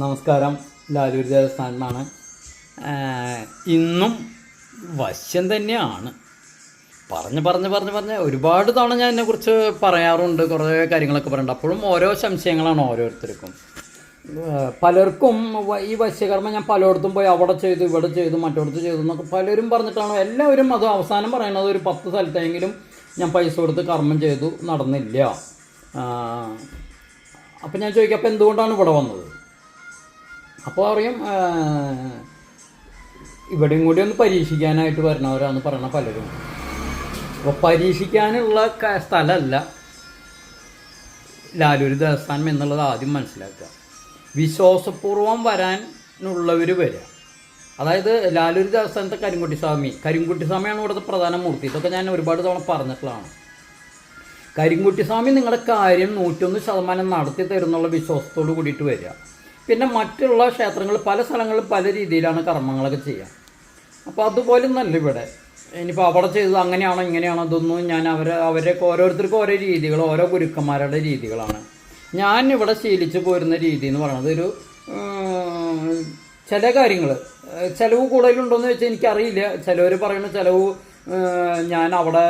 നമസ്കാരം. ലാലൂർ ദേവസ്ഥാനാണ് ഇന്നും വശ്യം തന്നെയാണ്. പറഞ്ഞ് പറഞ്ഞ് പറഞ്ഞ് പറഞ്ഞ് ഒരുപാട് തവണ ഞാൻ എന്നെക്കുറിച്ച് പറയാറുണ്ട് കുറേ കാര്യങ്ങളൊക്കെ പറയുന്നുണ്ട്. അപ്പോഴും ഓരോ സംശയങ്ങളാണ് ഓരോരുത്തർക്കും. പലർക്കും ഈ വശ്യകർമ്മം ഞാൻ പലയിടത്തും പോയി അവിടെ ചെയ്തു ഇവിടെ ചെയ്തു മറ്റോടത്ത് ചെയ്തു എന്നൊക്കെ പലരും പറഞ്ഞിട്ടാണ്. എല്ലാവരും അത് അവസാനം പറയുന്നത് ഒരു പത്ത് സ്ഥലത്തെങ്കിലും ഞാൻ പൈസ കൊടുത്ത് കർമ്മം ചെയ്തു നടന്നില്ല. അപ്പം ഞാൻ ചോദിക്കാം അപ്പം എന്തുകൊണ്ടാണ് ഇവിടെ വന്നത്? അപ്പോൾ അറിയാം ഇവിടെയും കൂടി ഒന്ന് പരീക്ഷിക്കാനായിട്ട് വരണവരാന്ന് പറയണ പലരും. അപ്പോൾ പരീക്ഷിക്കാനുള്ള സ്ഥലമല്ല ലാലൂര് ദേവസ്ഥാനം എന്നുള്ളത് ആദ്യം മനസ്സിലാക്കുക. വിശ്വാസപൂർവം വരാനുള്ളവർ വരിക. അതായത് ലാലൂര് ദേവസ്ഥാനത്തെ കരിങ്കുട്ടി സ്വാമി. കരിങ്കുട്ടി സ്വാമിയാണ് ഇവിടുത്തെ പ്രധാന മൂർത്തി. ഇതൊക്കെ ഞാൻ ഒരുപാട് തവണ പറഞ്ഞിട്ടുള്ളതാണ്. കരിങ്കുട്ടി സ്വാമി നിങ്ങളുടെ കാര്യം നൂറ്റൊന്ന് ശതമാനം നടത്തി തരുന്നുള്ള വിശ്വാസത്തോട് കൂടിയിട്ട് വരിക. പിന്നെ മറ്റുള്ള ക്ഷേത്രങ്ങൾ പല സ്ഥലങ്ങളിൽ പല രീതിയിലാണ് കർമ്മങ്ങളൊക്കെ ചെയ്യുക അപ്പോൾ അതുപോലെ നല്ല ഇവിടെ. ഇനിയിപ്പോൾ അവിടെ ചെയ്തത് അങ്ങനെയാണോ ഇങ്ങനെയാണോ ഇതൊന്നും ഞാൻ അവരെ അവരൊക്കെ ഓരോരുത്തർക്കും ഓരോ രീതികൾ ഓരോ ഗുരുക്കന്മാരുടെ രീതികളാണ്. ഞാൻ ഇവിടെ ശീലിച്ചു പോരുന്ന രീതി എന്ന് പറയുന്നത് ഒരു ചില കാര്യങ്ങൾ ചിലവ് കൂടുതലുണ്ടോയെന്ന് വെച്ചാൽ എനിക്കറിയില്ല. ചിലവർ പറയുന്ന ചിലവ് ഞാൻ അവിടെ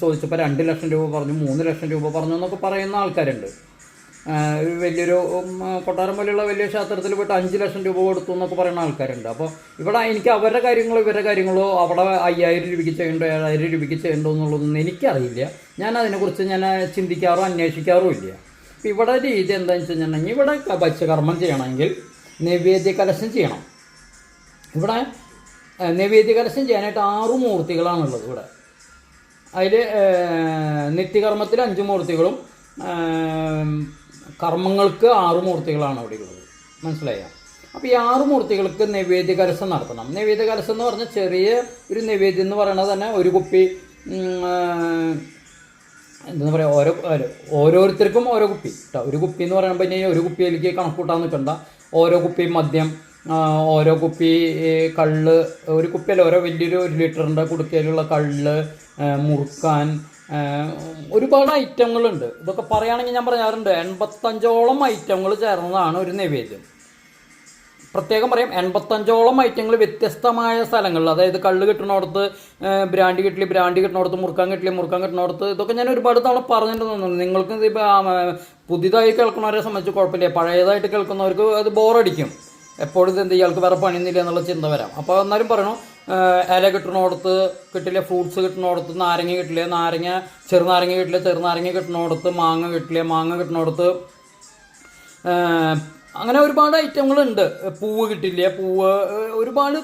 ചോദിച്ചപ്പോൾ രണ്ട് ലക്ഷം രൂപ പറഞ്ഞു മൂന്ന് ലക്ഷം രൂപ പറഞ്ഞു എന്നൊക്കെ പറയുന്ന ആൾക്കാരുണ്ട്. വലിയൊരു കൊട്ടാരം പോലെയുള്ള വലിയ ക്ഷേത്രത്തിൽ പോയിട്ട് അഞ്ച് ലക്ഷം രൂപ കൊടുത്തു എന്നൊക്കെ പറയുന്ന ആൾക്കാരുണ്ട്. അപ്പോൾ ഇവിടെ എനിക്ക് അവരുടെ കാര്യങ്ങളോ ഇവരുടെ കാര്യങ്ങളോ അവിടെ അയ്യായിരം രൂപയ്ക്ക് ചെയ്യണ്ടോ ഏഴായിരം രൂപയ്ക്ക് ചെയ്യണ്ടോ എന്നുള്ളതൊന്നും എനിക്കറിയില്ല. ഞാൻ അതിനെക്കുറിച്ച് ഞാൻ ചിന്തിക്കാറോ അന്വേഷിക്കാറോ ഇല്ല. അപ്പോൾ ഇവിടെ രീതി എന്താണെന്ന് വെച്ച് കഴിഞ്ഞിട്ടുണ്ടെങ്കിൽ ഇവിടെ പച്ചകർമ്മം ചെയ്യണമെങ്കിൽ നൈവേദ്യ കലശം ചെയ്യണം. ഇവിടെ നൈവേദ്യ കലശം ചെയ്യാനായിട്ട് ആറു മൂർത്തികളാണുള്ളത് ഇവിടെ. അതിൽ നിത്യകർമ്മത്തിൽ അഞ്ച് മൂർത്തികളും കർമ്മങ്ങൾക്ക് ആറ് മൂർത്തികളാണ് അവിടെ ഉള്ളത്. മനസ്സിലായ? അപ്പോൾ ഈ ആറ് മൂർത്തികൾക്ക് നൈവേദ്യ കലശം നടത്തണം. നൈവേദ്യ കരസം എന്ന് പറഞ്ഞാൽ ചെറിയ ഒരു നൈവേദ്യം എന്ന് പറയുന്നത് തന്നെ ഒരു കുപ്പി എന്താ പറയുക ഓരോ ഓരോ- ഓരോരുത്തർക്കും ഓരോ കുപ്പി. ഒരു കുപ്പി എന്ന് പറയുമ്പോൾ ഇനി ഒരു കുപ്പിയിലേക്ക് കണക്കൂട്ടാൻ നിൽക്കണ്ട ഓരോ കുപ്പി മദ്യം ഓരോ കുപ്പി കള്ള് ഒരു കുപ്പിയല്ല ഓരോ വലിയൊരു ഒരു ലിറ്ററിന്റെ കുടുക്കയിലുള്ള കള്ള് മുറുക്കാൻ ഒരുപാട് ഐറ്റങ്ങളുണ്ട്. ഇതൊക്കെ പറയുകയാണെങ്കിൽ ഞാൻ പറയാറുണ്ട് എൺപത്തഞ്ചോളം ഐറ്റങ്ങൾ ചേർന്നതാണ് ഒരു നൈവേദ്യം. പ്രത്യേകം പറയാം എൺപത്തഞ്ചോളം ഐറ്റങ്ങൾ വ്യത്യസ്തമായ സ്ഥലങ്ങളിൽ അതായത് കള്ള് കിട്ടണോടത്ത് ബ്രാൻഡ് കിട്ടില്ല ബ്രാൻഡ് കിട്ടണോടത്ത് മുറുക്കാൻ കിട്ടില്ല മുറുക്കാൻ കിട്ടണോടത്ത് ഇതൊക്കെ ഞാൻ ഒരുപാട് തവണ പറഞ്ഞിട്ടുണ്ടെന്നു നിങ്ങൾക്ക് ഇപ്പോൾ പുതിയതായി കേൾക്കുന്നവരെ സംബന്ധിച്ച് കുഴപ്പമില്ല. പഴയതായിട്ട് കേൾക്കുന്നവർക്ക് അത് ബോറടിക്കും എപ്പോഴും ഇത് എന്ത് ഇയാൾക്ക് വേറെ പണിയൊന്നുമില്ല എന്നുള്ള ചിന്ത വരാം. അപ്പോൾ എന്നാലും പറയണു ഇല കിട്ടണോടത്ത് കിട്ടില്ല ഫ്രൂട്ട്സ് കിട്ടണോടത്ത് നാരങ്ങ കിട്ടില്ല നാരങ്ങ ചെറുനാരങ്ങ കിട്ടില്ല ചെറുനാരങ്ങ കിട്ടണോടത്ത് മാങ്ങ കിട്ടില്ല മാങ്ങ കിട്ടണോടത്ത് അങ്ങനെ ഒരുപാട് ഐറ്റങ്ങളുണ്ട്. പൂവ് കിട്ടില്ല പൂവ് ഒരുപാട്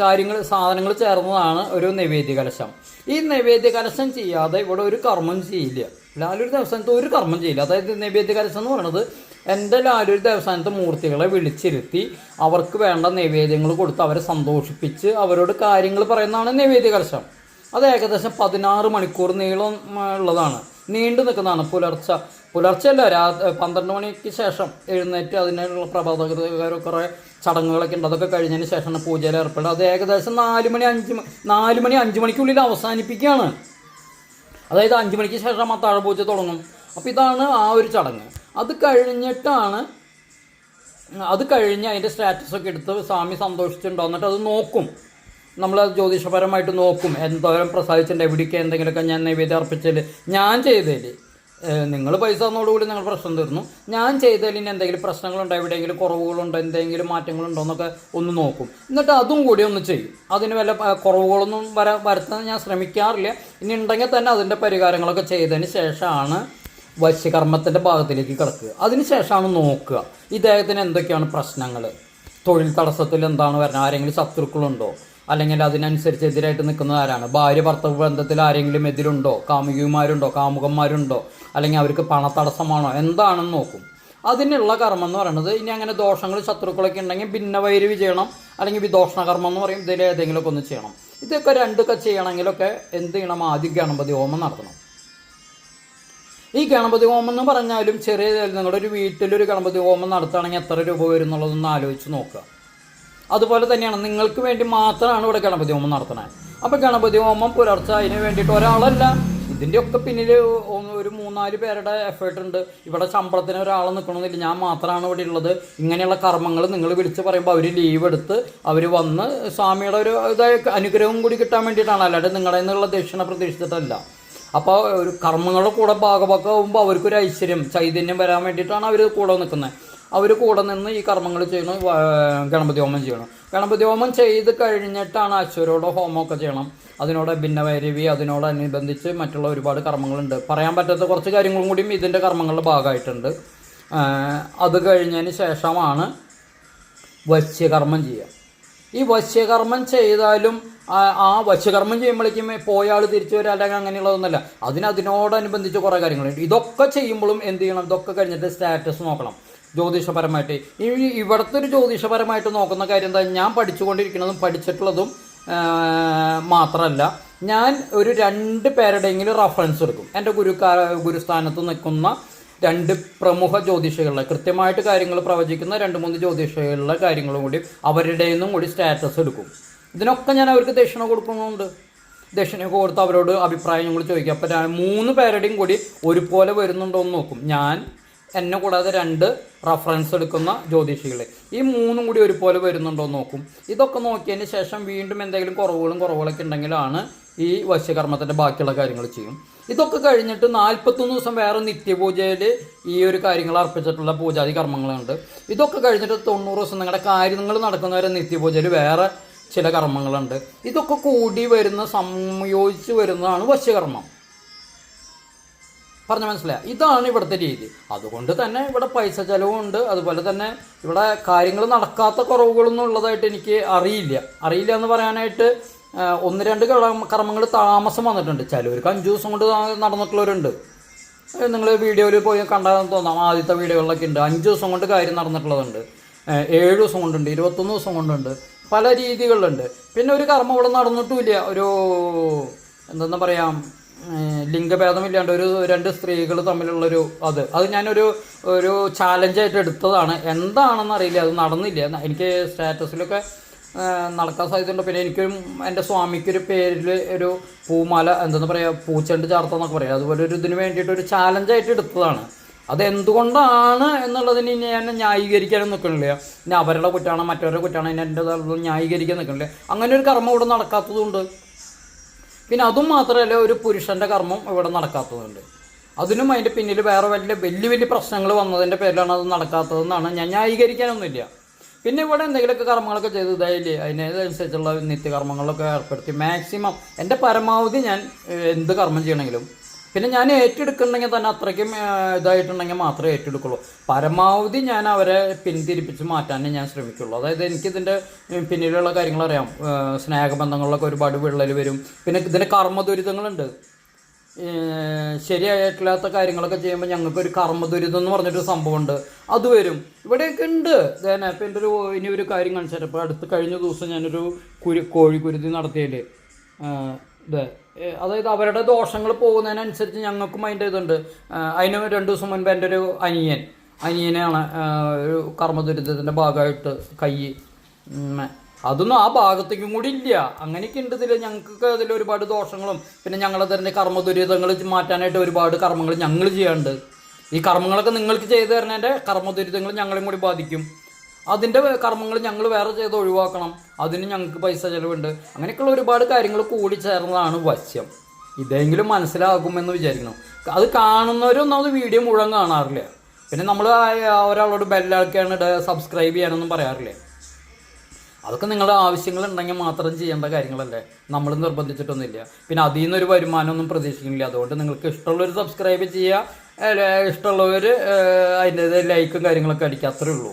കാര്യങ്ങൾ സാധനങ്ങൾ ചേർന്നതാണ് ഒരു നൈവേദ്യ കലശം ഈ നൈവേദ്യ കലശം ചെയ്യാതെ ഇവിടെ ഒരു കർമ്മം ചെയ്യില്ല. ലാലൊരു ദിവസത്തെ ഒരു കർമ്മം ചെയ്യില്ല. അതായത് നൈവേദ്യ കലശം എന്ന് പറയുന്നത് എന്റെ ഒരു ദേവസ്ഥാനത്തെ മൂർത്തികളെ വിളിച്ചിരുത്തി അവർക്ക് വേണ്ട നൈവേദ്യങ്ങൾ കൊടുത്ത് അവരെ സന്തോഷിപ്പിച്ച് അവരോട് കാര്യങ്ങൾ പറയുന്നതാണ് നൈവേദ്യ കലശം അത് ഏകദേശം പതിനാറ് മണിക്കൂർ നീളം ഉള്ളതാണ്. നീണ്ടു നിൽക്കുന്നതാണ് പുലർച്ച. പുലർച്ചയല്ല രാ പന്ത്രണ്ട് മണിക്ക് ശേഷം എഴുന്നേറ്റ് അതിനുള്ള പ്രഭാതകര കുറേ ചടങ്ങുകളൊക്കെ ഉണ്ട്. അതൊക്കെ കഴിഞ്ഞതിന് ശേഷമാണ് പൂജയിൽ ഏർപ്പെടുക. അത് ഏകദേശം നാല് മണി അഞ്ച് നാല് മണി അഞ്ച് മണിക്കുള്ളിൽ അവസാനിപ്പിക്കുകയാണ്. അതായത് അഞ്ച് മണിക്ക് ശേഷം അത്താഴ പൂജ തുടങ്ങും. അപ്പോൾ ഇതാണ് ആ ഒരു ചടങ്ങ്. അത് കഴിഞ്ഞിട്ടാണ് അത് കഴിഞ്ഞ് അതിന്റെ സ്റ്റാറ്റസ് ഒക്കെ എടുത്ത് സ്വാമി സന്തോഷിച്ചിട്ടുണ്ടോ? എന്നിട്ട് അത് നോക്കും. നമ്മൾ ജ്യോതിഷപരമായിട്ട് നോക്കും. എന്തോരം പ്രസാദിച്ചിട്ടുണ്ട് എവിടേക്ക് എന്തെങ്കിലുമൊക്കെ ഞാൻ നൈവേദ്യം അർപ്പിച്ചതിൽ ഞാൻ ചെയ്തതിൽ നിങ്ങൾ പൈസ തന്നോടുകൂടി നിങ്ങൾ പ്രശ്നം തീർന്നു. ഞാൻ ചെയ്തതിൽ എന്തെങ്കിലും പ്രശ്നങ്ങളുണ്ടോ? എവിടെയെങ്കിലും കുറവുകളുണ്ടോ? എന്തെങ്കിലും മാറ്റങ്ങളുണ്ടോ? എന്നൊക്കെ ഒന്ന് നോക്കും. എന്നിട്ട് അതും കൂടി ഒന്ന് ചെയ്യും. അതിന് വല്ല കുറവുകളൊന്നും വര വരുത്താൻ ഞാൻ ശ്രമിക്കാറില്ല. ഇനി ഉണ്ടെങ്കിൽ തന്നെ അതിന്റെ പരിഹാരങ്ങളൊക്കെ ചെയ്തതിന് ശേഷമാണ് വശ്യകർമ്മത്തിന്റെ ഭാഗത്തിലേക്ക് കിടക്കുക. അതിനുശേഷമാണ് നോക്കുക. ഇദ്ദേഹത്തിന് എന്തൊക്കെയാണ് പ്രശ്നങ്ങൾ തൊഴിൽ തടസ്സത്തിൽ എന്താണ് വരുന്നത് ആരെങ്കിലും ശത്രുക്കളുണ്ടോ? അല്ലെങ്കിൽ അതിനനുസരിച്ച് എതിരായിട്ട് നിൽക്കുന്നത് ആരാണ്? ഭാര്യ ഭർത്തവ് ബന്ധത്തിൽ ആരെങ്കിലും എതിരുണ്ടോ? കാമുകിമാരുണ്ടോ? കാമുകന്മാരുണ്ടോ? അല്ലെങ്കിൽ അവർക്ക് പണത്തടസ്സമാണോ എന്താണെന്ന് നോക്കും. അതിനുള്ള കർമ്മം എന്ന് പറയുന്നത് ഇനി അങ്ങനെ ദോഷങ്ങൾ ശത്രുക്കളൊക്കെ ഉണ്ടെങ്കിൽ ഭിന്നവൈരവി ചെയ്യണം അല്ലെങ്കിൽ വിദോഷണ കർമ്മം എന്ന് പറയും. ഇതിൽ ഏതെങ്കിലുമൊക്കെ ഒന്ന് ചെയ്യണം. ഇതൊക്കെ രണ്ടൊക്കെ ചെയ്യണമെങ്കിലൊക്കെ എന്ത് ചെയ്യണം? ആദ്യം ഗണപതി ഹോമം നടത്തണം. ഈ ഗണപതി ഹോമം എന്ന് പറഞ്ഞാലും ചെറിയ നിങ്ങളുടെ ഒരു വീട്ടിലൊരു ഗണപതി ഹോമം നടത്തുകയാണെങ്കിൽ എത്ര രൂപ വരും എന്നുള്ളതൊന്ന് ആലോചിച്ച് നോക്കുക. അതുപോലെ തന്നെയാണ് നിങ്ങൾക്ക് വേണ്ടി മാത്രമാണ് ഇവിടെ ഗണപതി ഹോമം നടത്തുന്നത്. അപ്പോൾ ഗണപതി ഹോമം പുലർച്ചെ അതിന് വേണ്ടിയിട്ട് ഒരാളല്ല. ഇതിന്റെ ഒക്കെ പിന്നിൽ ഒരു മൂന്നാൽ പേരുടെ എഫേർട്ട് ഉണ്ട്. ഇവിടെ ശമ്പളത്തിന് ഒരാൾ നിൽക്കണമെന്നില്ല. ഞാൻ മാത്രമാണ് ഇവിടെ ഉള്ളത്. ഇങ്ങനെയുള്ള കർമ്മങ്ങൾ നിങ്ങൾ വിളിച്ച് പറയുമ്പോൾ അവർ ലീവ് എടുത്ത് അവർ വന്ന് സ്വാമിയുടെ ഒരു ഇതായ അനുഗ്രഹം കൂടി കിട്ടാൻ വേണ്ടിയിട്ടാണ്. അല്ലാതെ നിങ്ങളുടെ നിന്നുള്ള ദക്ഷിണ പ്രതീക്ഷിച്ചിട്ടല്ല. അപ്പോൾ ഒരു കർമ്മങ്ങളുടെ കൂടെ ഭാഗഭാഗമാകുമ്പോൾ അവർക്കൊരു ഐശ്വര്യം ചൈതന്യം വരാൻ വേണ്ടിയിട്ടാണ് അവർ കൂടെ നിൽക്കുന്നത് അവർ കൂടെ നിന്ന് ഈ കർമ്മങ്ങൾ ചെയ്യണം ഗണപതി ഹോമം ചെയ്യണം. ഗണപതി ഹോമം ചെയ്ത് കഴിഞ്ഞിട്ടാണ് അശ്വരോട് ഹോമമൊക്കെ ചെയ്യണം. അതിനോട് ഭിന്നവൈരവി അതിനോടനുബന്ധിച്ച് മറ്റുള്ള ഒരുപാട് കർമ്മങ്ങളുണ്ട്. പറയാൻ പറ്റാത്ത കുറച്ച് കാര്യങ്ങളും കൂടിയും ഇതിന്റെ കർമ്മങ്ങളുടെ ഭാഗമായിട്ടുണ്ട്. അത് കഴിഞ്ഞതിന് ശേഷമാണ് വശ്യകർമ്മം ചെയ്യുക. ഈ വശ്യകർമ്മം ചെയ്താലും ആ- വശ്യകർമ്മം ചെയ്യുമ്പോഴേക്കും പോയാൾ തിരിച്ചു വരിക അല്ലെങ്കിൽ അങ്ങനെയുള്ളതൊന്നുമല്ല. അതിന് അതിനോടനുബന്ധിച്ച് കുറേ കാര്യങ്ങളുണ്ട് ഇതൊക്കെ ചെയ്യുമ്പോഴും എന്ത് ചെയ്യണം? ഇതൊക്കെ കഴിഞ്ഞിട്ട് സ്റ്റാറ്റസ് നോക്കണം. ജ്യോതിഷപരമായിട്ട്. ഈ ഇവിടുത്തെ ഒരു ജ്യോതിഷപരമായിട്ട് നോക്കുന്ന കാര്യം എന്താ? ഞാൻ പഠിച്ചുകൊണ്ടിരിക്കുന്നതും പഠിച്ചിട്ടുള്ളതും മാത്രമല്ല ഞാൻ ഒരു രണ്ട് പേരുടെയെങ്കിലും റഫറൻസ് എടുക്കും. എന്റെ ഗുരുക്കാ ഗുരുസ്ഥാനത്ത് നിൽക്കുന്ന രണ്ട് പ്രമുഖ ജ്യോതിഷികളുടെ കൃത്യമായിട്ട് കാര്യങ്ങൾ പ്രവചിക്കുന്ന രണ്ട് മൂന്ന് ജ്യോതിഷികളുടെ കാര്യങ്ങളും കൂടി അവരുടെ നിന്നും കൂടി സ്റ്റാറ്റസ് എടുക്കും. ഇതിനൊക്കെ ഞാൻ അവർക്ക് ദക്ഷിണ കൊടുക്കുന്നുണ്ട്. ദക്ഷിണ കൊടുത്ത് അവരോട് അഭിപ്രായം ഞങ്ങൾ ചോദിക്കും അപ്പോൾ മൂന്ന് പേരുടെയും കൂടി ഒരുപോലെ വരുന്നുണ്ടോ എന്ന് നോക്കും. ഞാൻ എന്നെ കൂടാതെ രണ്ട് റഫറൻസ് എടുക്കുന്ന ജ്യോതിഷികളെ. ഈ മൂന്നും കൂടി ഒരുപോലെ വരുന്നുണ്ടോ നോക്കും. ഇതൊക്കെ നോക്കിയതിന് ശേഷം വീണ്ടും എന്തെങ്കിലും കുറവുകളും കുറവുകളൊക്കെ ഉണ്ടെങ്കിലാണ് ഈ വശ്യകർമ്മത്തിന്റെ ബാക്കിയുള്ള കാര്യങ്ങൾ ചെയ്യും. ഇതൊക്കെ കഴിഞ്ഞിട്ട് നാൽപ്പത്തൊന്ന് ദിവസം വേറെ നിത്യപൂജയിൽ ഈ ഒരു കാര്യങ്ങൾ അർപ്പിച്ചിട്ടുള്ള പൂജാതി കർമ്മങ്ങളുണ്ട്. ഇതൊക്കെ കഴിഞ്ഞിട്ട് തൊണ്ണൂറ് ദിവസം നിങ്ങളുടെ കാര്യങ്ങൾ നടക്കുന്നവരെ നിത്യപൂജയിൽ വേറെ ചില കർമ്മങ്ങളുണ്ട്. ഇതൊക്കെ കൂടി വരുന്ന സംയോജിച്ച് വരുന്നതാണ് വശ്യകർമ്മം. പറഞ്ഞ മനസ്സിലായി. ഇതാണ് ഇവിടുത്തെ രീതി. അതുകൊണ്ട് തന്നെ ഇവിടെ പൈസ ചെലവുണ്ട് അതുപോലെ തന്നെ ഇവിടെ കാര്യങ്ങൾ നടക്കാത്ത കുറവുകളൊന്നും ഉള്ളതായിട്ട് എനിക്ക് അറിയില്ല. അറിയില്ല എന്ന് പറയാനായിട്ട് ഒന്ന് രണ്ട് കർമ്മങ്ങൾ താമസം വന്നിട്ടുണ്ട്. ചിലവർക്ക് അഞ്ച് ദിവസം കൊണ്ട് നടന്നിട്ടുള്ളവരുണ്ട്. നിങ്ങൾ വീഡിയോയിൽ പോയി കണ്ടാൽ തോന്നാം. ആദ്യത്തെ വീഡിയോകളിലൊക്കെ ഉണ്ട്. അഞ്ച് ദിവസം കൊണ്ട് കാര്യം നടന്നിട്ടുള്ളതുണ്ട്. ഏഴ് ദിവസം കൊണ്ടുണ്ട് ഇരുപത്തൊന്ന് ദിവസം കൊണ്ടുണ്ട്. പല രീതികളിലുണ്ട്. പിന്നെ ഒരു കർമ്മം ഇവിടെ നടന്നിട്ടുമില്ല. ഒരു എന്താ പറയാം ലിംഗഭേദമില്ലാണ്ട് ഒരു രണ്ട് സ്ത്രീകൾ തമ്മിലുള്ളൊരു അത്. അത് ഞാനൊരു ഒരു ചാലഞ്ചായിട്ട് എടുത്തതാണ്. എന്താണെന്ന് അറിയില്ല. അത് നടന്നില്ല. എനിക്ക് സ്റ്റാറ്റസിലൊക്കെ നടക്കാൻ സാധ്യതയുണ്ട്. പിന്നെ എനിക്കൊരു എന്റെ സ്വാമിക്കൊരു പേരിൽ ഒരു പൂമാല എന്തെന്ന് പറയുക പൂച്ചണ്ട് ചാർത്തെന്നൊക്കെ പറയാം. അതുപോലെ ഒരു ഇതിന് വേണ്ടിയിട്ട് ഒരു ചാലഞ്ചായിട്ട് എടുത്തതാണ്. അത് എന്തുകൊണ്ടാണ് എന്നുള്ളതിന് ഞാൻ ന്യായീകരിക്കാനും നിൽക്കണില്ല. ഇനി അവരുടെ കുറ്റമാണ് മറ്റവരുടെ കുറ്റമാണ് ഇനി എന്റെ ന്യായീകരിക്കാൻ നിൽക്കണില്ല. അങ്ങനെ ഒരു കർമ്മം ഇവിടെ നടക്കാത്തതുകൊണ്ട് പിന്നെ അതും മാത്രമല്ല ഒരു പുരുഷന്റെ കർമ്മം ഇവിടെ നടക്കാത്തതുണ്ട്. അതിനും അതിന്റെ പിന്നിൽ വേറെ വലിയ വലിയ വലിയ പ്രശ്നങ്ങൾ വന്നതിന്റെ പേരിലാണ് അത് നടക്കാത്തതെന്നാണ് ഞാൻ ന്യായീകരിക്കാനൊന്നുമില്ല. പിന്നെ ഇവിടെ എന്തെങ്കിലുമൊക്കെ കർമ്മങ്ങളൊക്കെ ചെയ്ത് ഇതായില്ലേ? അതിനനുസരിച്ചുള്ള നിത്യകർമ്മങ്ങളൊക്കെ ഏർപ്പെടുത്തി മാക്സിമം എന്റെ പരമാവധി ഞാൻ എന്ത് കർമ്മം ചെയ്യണമെങ്കിലും പിന്നെ ഞാൻ ഏറ്റെടുക്കുന്നുണ്ടെങ്കിൽ തന്നെ അത്രയ്ക്കും ഇതായിട്ടുണ്ടെങ്കിൽ മാത്രമേ ഏറ്റെടുക്കുള്ളൂ. പരമാവധി ഞാൻ അവരെ പിന്തിരിപ്പിച്ച് മാറ്റാനേ ഞാൻ ശ്രമിക്കുള്ളൂ. അതായത് എനിക്കിതിന്റെ പിന്നീടുള്ള കാര്യങ്ങൾ അറിയാം. സ്നേഹബന്ധങ്ങളിലൊക്കെ ഒരുപാട് വിള്ളൽ വരും. പിന്നെ ഇതിന്റെ കർമ്മദുരിതങ്ങളുണ്ട്. ശരിയായിട്ടില്ലാത്ത കാര്യങ്ങളൊക്കെ ചെയ്യുമ്പോൾ ഞങ്ങൾക്കൊരു കർമ്മ ദുരിതം എന്ന് പറഞ്ഞിട്ടൊരു സംഭവമുണ്ട്. അത് വരും. ഇവിടെയൊക്കെ ഉണ്ട്. ഞാൻ ഇപ്പം എന്റെ ഒരു ഇനി ഒരു കാര്യം കാണിച്ചു ഇപ്പോൾ അടുത്ത് കഴിഞ്ഞ ദിവസം ഞാനൊരു കുരു കോഴിക്കുരുതി നടത്തിയതിൽ അതായത് അവരുടെ ദോഷങ്ങൾ പോകുന്നതിനനുസരിച്ച് ഞങ്ങൾക്കും അതിന്റെ ഇതുണ്ട്. അതിന് രണ്ട് ദിവസം മുൻപ് എന്റെ ഒരു അനിയൻ അനിയനാണ് ഒരു കർമ്മദുരിതത്തിന്റെ ഭാഗമായിട്ട് കൈ അതൊന്നും ആ ഭാഗത്തേക്കും കൂടി ഇല്ല. അങ്ങനെയൊക്കെ ഉണ്ട് ഇതിൽ ഞങ്ങൾക്ക് അതിൽ ഒരുപാട് ദോഷങ്ങളും പിന്നെ ഞങ്ങളെ തന്നെ കർമ്മദുരിതങ്ങൾ മാറ്റാനായിട്ട് ഒരുപാട് കർമ്മങ്ങൾ ഞങ്ങൾ ചെയ്യാറുണ്ട്. ഈ കർമ്മങ്ങളൊക്കെ നിങ്ങൾക്ക് ചെയ്തു തരുന്നതിന്റെ കർമ്മദുരിതങ്ങൾ ഞങ്ങളെയും കൂടി ബാധിക്കും. അതിന്റെ കർമ്മങ്ങൾ ഞങ്ങൾ വേറെ ചെയ്ത് ഒഴിവാക്കണം. അതിന് ഞങ്ങൾക്ക് പൈസ ചിലവുണ്ട്. അങ്ങനെയൊക്കെയുള്ള ഒരുപാട് കാര്യങ്ങൾ കൂടി ചേർന്നതാണ് വശ്യം. ഇതെങ്കിലും മനസ്സിലാകുമെന്ന് വിചാരിക്കണം അത് കാണുന്നവരൊന്നും അത് വീഡിയോ മുഴുവൻ കാണാറില്ല. പിന്നെ നമ്മൾ ഒരാളോട് ബെല്ലാക്കിയാണ് സബ്സ്ക്രൈബ് ചെയ്യാനൊന്നും പറയാറില്ലേ? അതൊക്കെ നിങ്ങളുടെ ആവശ്യങ്ങൾ ഉണ്ടെങ്കിൽ മാത്രം ചെയ്യേണ്ട കാര്യങ്ങളല്ലേ? നമ്മൾ നിർബന്ധിച്ചിട്ടൊന്നുമില്ല. പിന്നെ അതിൽ നിന്നൊരു വരുമാനമൊന്നും പ്രതീക്ഷിക്കുന്നില്ല. അതുകൊണ്ട് നിങ്ങൾക്ക് ഇഷ്ടമുള്ളവർ സബ്സ്ക്രൈബ് ചെയ്യുക. ഇഷ്ടമുള്ളവർ അതിന്റെ ലൈക്കും കാര്യങ്ങളൊക്കെ അടിക്കുക. അത്രേ ഉള്ളൂ.